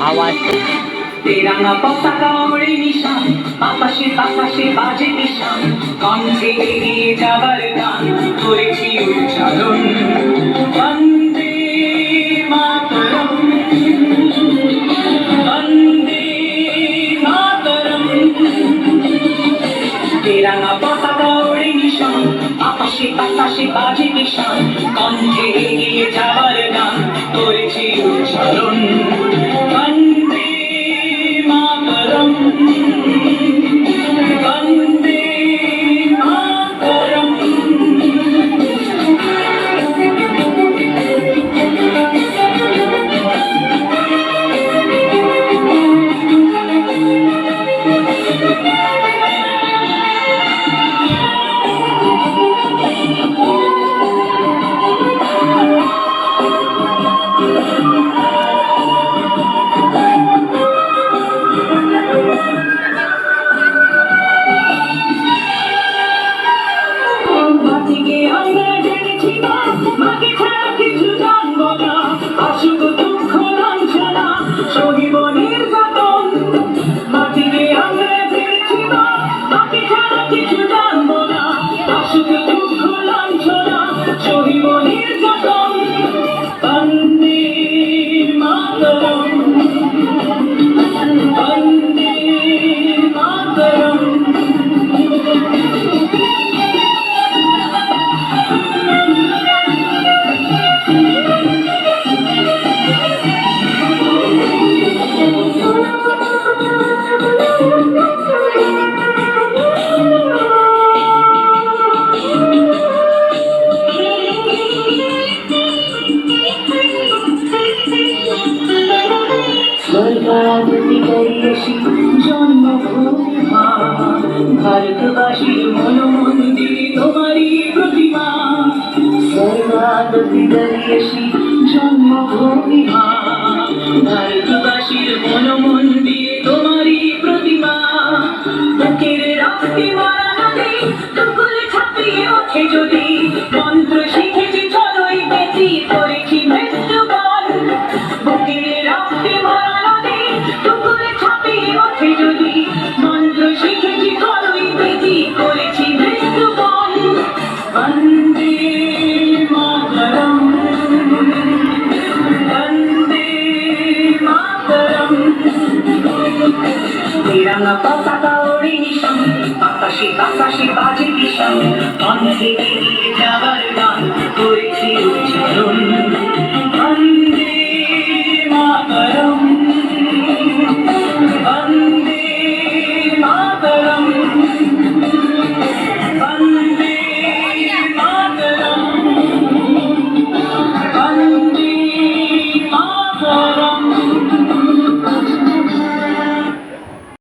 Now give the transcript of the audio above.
আওয়াজ। তেরাঙা পতাকা ওড়ে নিশান, বাতাসে বাতাসে বাজে নিশান কণ্ঠে এগিয়ে যাবার গান করেছি উচ্চারণ। বন্দে মাতরম বন্দে মাতরম। তেরাঙা পতাকা স্বর্গাবতী গরিয়সী জন্মভূমি মা। ভারতবাসীর মন মন্দিরে তোমারই প্রতিমা। স্বর্গাবতী গরিয়সী জন্মভূমি মা। ভারতবাসীর মন মন্দিরে তোমারই প্রতিমা। বুকের রক্তে মারা নদী টুকুলে ছাপিয়ে ওঠে যদি। মন্ত্র শিখেছি চলোই বেশি তিরঙ্গা পতাকা ওড়ে নিশান বাতাসে বাতাসে বাজে কণ্ঠে এগিয়ে যাবার গান করেছি উচ্চারণ।